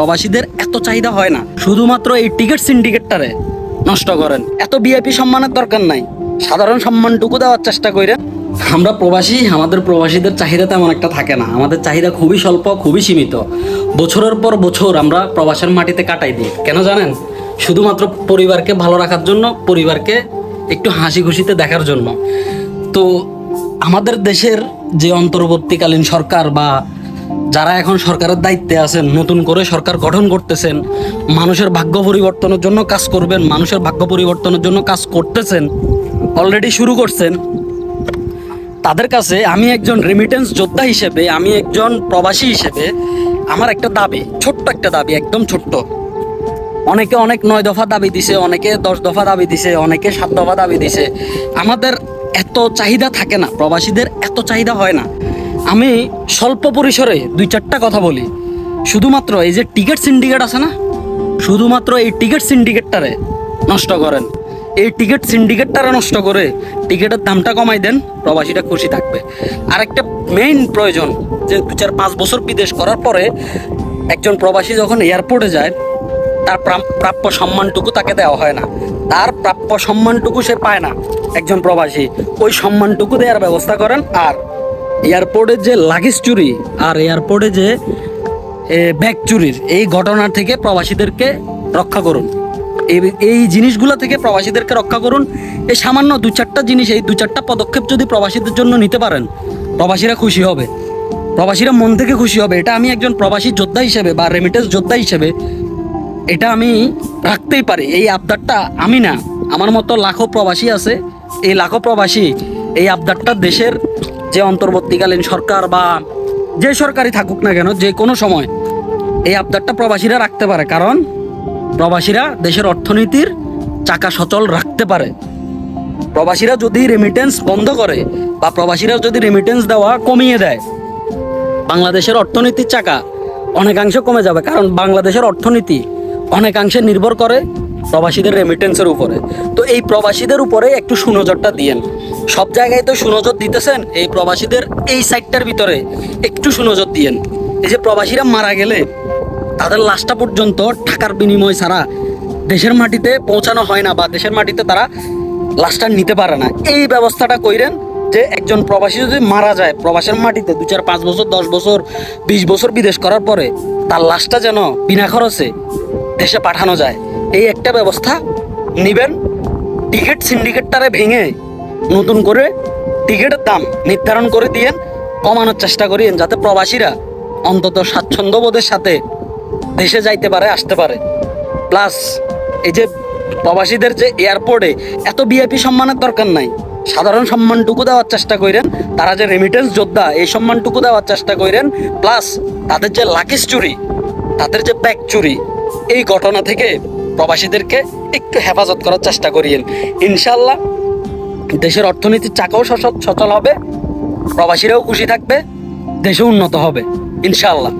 প্রবাসীদের এত চাহিদা হয় না। শুধুমাত্র এই টিকিট সিন্ডিকেটটারে নষ্ট করেন। এত বিআইপি সম্মানের দরকার নাই। সাধারণ সম্মানটুকু দেওয়ার চেষ্টা করেন আমরা প্রবাসী, আমাদের প্রবাসীদের চাহিদা তেমন একটা থাকে না। আমাদের চাহিদা খুবই স্বল্প, খুবই সীমিত। বছরের পর বছর আমরা প্রবাসের মাটিতে কাটাই দিই। কেন জানেন? শুধুমাত্র পরিবারকে ভালো রাখার জন্য, পরিবারকে একটু হাসি খুশিতে দেখার জন্য। তো আমাদের দেশের যে অন্তর্বর্তীকালীন সরকার বা যারা এখন সরকারের দায়িত্বে আছেন, নতুন করে সরকার গঠন করতেছেন, মানুষের ভাগ্য পরিবর্তনের জন্য কাজ করবেন, মানুষের ভাগ্য পরিবর্তনের জন্য কাজ করতেছেন অলরেডি শুরু করছেন, তাদের কাছে আমি একজন রেমিটেন্স যোদ্ধা হিসেবে, আমি একজন প্রবাসী হিসেবে আমার একটা দাবি, ছোট্ট একটা দাবি, একদম ছোট্ট। অনেকে অনেক নয় দফা দাবি দিছে, অনেকে দশ দফা দাবি দিছে, অনেকে সাত দফা দাবি দিছে। আমাদের এত চাহিদা থাকে না, প্রবাসীদের এত চাহিদা হয় না। আমি স্বল্প পরিসরে দুই চারটা কথা বলি। শুধুমাত্র এই যে টিকিট সিন্ডিকেট আছে না, শুধুমাত্র এই টিকিট সিন্ডিকেটটারে নষ্ট করেন। এই টিকিট সিন্ডিকেটটারে নষ্ট করে টিকিটের দামটা কমাই দেন প্রবাসীটা খুশি থাকবে। আর একটা মেইন প্রয়োজন, যে দু চার পাঁচ বছর বিদেশ করার পরে একজন প্রবাসী যখন এয়ারপোর্টে যায়, তার প্রাপ্য সম্মানটুকু তাকে দেওয়া হয় না। তার প্রাপ্য সম্মানটুকু সে পায় না একজন প্রবাসী। ওই সম্মানটুকু দেওয়ার ব্যবস্থা করেন আর এয়ারপোর্টে যে লাগেজ চুরি আর এয়ারপোর্টে যে ব্যাগ চুরির, এই ঘটনা থেকে প্রবাসীদেরকে রক্ষা করুন। এই জিনিসগুলো থেকে প্রবাসীদেরকে রক্ষা করুন। এই সামান্য দু চারটা জিনিস, এই দু চারটা পদক্ষেপ যদি প্রবাসীদের জন্য নিতে পারেন, প্রবাসীরা খুশি হবে। প্রবাসীরা মন থেকে খুশি হবে। এটা আমি একজন প্রবাসী যোদ্ধা হিসেবে বা রেমিটেন্স যোদ্ধা হিসেবে এটা আমি রাখতেই পারি। এই আবদারটা আমি না, আমার মতো লাখো প্রবাসী আছে। এই লাখো প্রবাসী এই আবদারটা দেশের যে অন্তর্বর্তীকালীন সরকার বা যে সরকারই থাকুক না কেন, যে কোনো সময় এই আবদারটা প্রবাসীরা রাখতে পারে। কারণ প্রবাসীরা দেশের অর্থনীতির চাকা সচল রাখতে পারে। প্রবাসীরা যদি রেমিটেন্স বন্ধ করে বা প্রবাসীরা যদি রেমিটেন্স দেওয়া কমিয়ে দেয়, বাংলাদেশের অর্থনীতির চাকা অনেকাংশে কমে যাবে। কারণ বাংলাদেশের অর্থনীতি অনেকাংশে নির্ভর করে প্রবাসীদের রেমিটেন্সের উপরে। তো এই প্রবাসীদের উপরে একটু সুনজরটা দিয়েন। সব জায়গায় তো সুনজর দিতেছেন, এই প্রবাসীদের এই সাইডটার ভিতরে একটু সুনজর দিয়েন। এই যে প্রবাসীরা মারা গেলে, তাদের লাশটা পর্যন্ত টাকার বিনিময় ছাড়া দেশের মাটিতে পৌঁছানো হয় না বা দেশের মাটিতে তারা লাশটা নিতে পারে না। এই ব্যবস্থাটা কইরেন যে একজন প্রবাসী যদি মারা যায়, প্রবাসের মাটিতে দু চার পাঁচ বছর, দশ বছর, বিশ বছর বিদেশ করার পরে তার লাশটা যেন বিনা খরচে দেশে পাঠানো যায়, এই একটা ব্যবস্থা নিবেন। টিকিট, সিন্ডিকেটটারে ভেঙে নতুন করে টিকিটের দাম নির্ধারণ করে দিয়েন কমানোর চেষ্টা করিয়েন যাতে প্রবাসীরা অন্তত স্বাচ্ছন্দ্যবোধের সাথে দেশে যাইতে পারে, আসতে পারে। প্লাস এই যে প্রবাসীদের যে এয়ারপোর্টে এত বিআইপি সম্মানের দরকার নাই। সাধারণ সম্মানটুকু দেওয়ার চেষ্টা করেন তারা যে রেমিটেন্স যোদ্ধা, এই সম্মানটুকু দেওয়ার চেষ্টা করেন প্লাস তাদের যে লাকিস চুরি, তাদের যে ব্যাগ চুরি, এই ঘটনা থেকে প্রবাসীদেরকে একটু হেফাজত করার চেষ্টা করিয়েন। ইনশাল্লাহ দেশের অর্থনীতির চাকাও সচল হবে প্রবাসীরাও খুশি থাকবে দেশও উন্নত হবে ইনশাল্লাহ